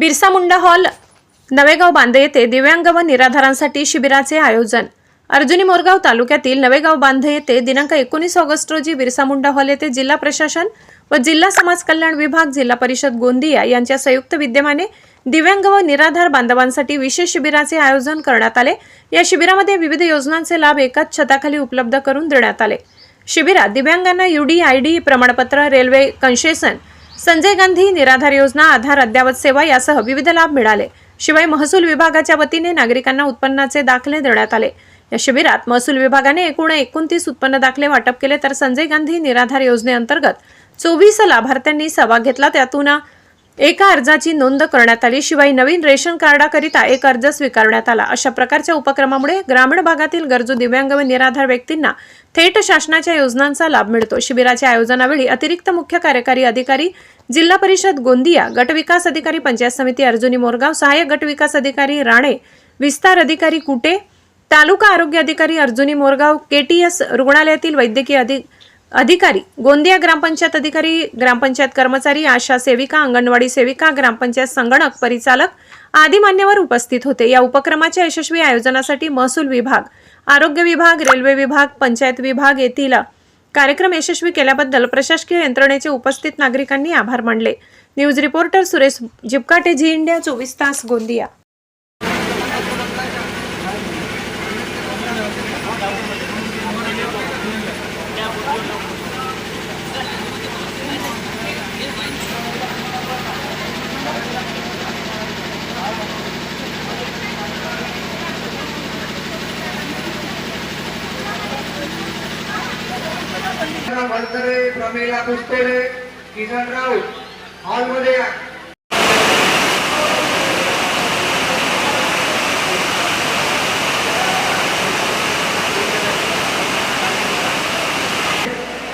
Birsa Munda hall Navegaon बांधे येथे दिव्यांग व निराधारांसाठी शिबिराचे आयोजन. अर्जुनी मोरगाव तालुक्यातील नवेगाव बांधे येथे दिनांक एकोणीस ऑगस्ट रोजी बिरसा मुंडा हॉल येथे जिल्हा प्रशासन व जिल्हा समाज कल्याण विभाग जिल्हा परिषद गोंदिया यांच्या संयुक्त विद्यमाने दिव्यांग व निराधार बांधवांसाठी विशेष शिबिराचे आयोजन करण्यात आले. या शिबिरामध्ये विविध योजनांचे लाभ एकाच छताखाली उपलब्ध करून देण्यात आले. शिबिरात दिव्यांगांना युडी आय डी प्रमाणपत्र रेल्वे कन्सेशन संजय गांधी निराधार योजना आधार अद्यावत सेवा यासह विविध लाभ मिळाले. शिवाय महसूल विभागाच्या वतीने नागरिकांना उत्पन्नाचे दाखले देण्यात आले. या शिबिरात महसूल विभागाने एकूण एकोणतीस उत्पन्न दाखले वाटप केले तर संजय गांधी निराधार योजनेअंतर्गत चोवीस लाभार्थ्यांनी सहभाग घेतला. त्यातून एका अर्जाची नोंद करण्यात आली. शिवाय नवीन रेशन कार्डाकरिता एक अर्ज स्वीकारण्यात आला. अशा प्रकारच्या उपक्रमामुळे ग्रामीण भागातील गरजू दिव्यांग व निराधार व्यक्तींना थेट शासनाच्या योजनांचा लाभ मिळतो. शिबिराच्या आयोजनावेळी अतिरिक्त मुख्य कार्यकारी अधिकारी जिल्हा परिषद गोंदिया गटविकास अधिकारी पंचायत समिती अर्जुनी मोरगाव सहाय्यक गटविकास अधिकारी राणे विस्तार अधिकारी कुटे तालुका आरोग्य अधिकारी अर्जुनी मोरगाव केटीएस रुग्णालयातील वैद्यकीय अधिक अधिकारी गोंदिया ग्रामपंचायत अधिकारी ग्रामपंचायत कर्मचारी आशा सेविका अंगणवाडी सेविका ग्रामपंचायत संगणक परिचालक आदी मान्यवर उपस्थित होते. या उपक्रमाच्या यशस्वी आयोजनासाठी महसूल विभाग आरोग्य विभाग रेल्वे विभाग पंचायत विभाग येथील कार्यक्रम यशस्वी केल्याबद्दल प्रशासकीय यंत्रणेचे उपस्थित नागरिकांनी आभार मानले. News reporter Suresh Jipkate Zee India चोवीस तास गोंदिया. वलकरे प्रमिला पुष्पेरे किसन राऊत हॉलमध्ये या.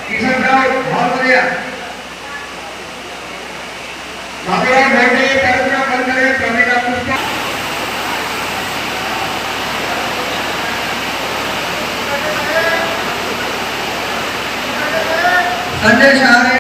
किसन राऊत हॉलमध्ये संजय शहारे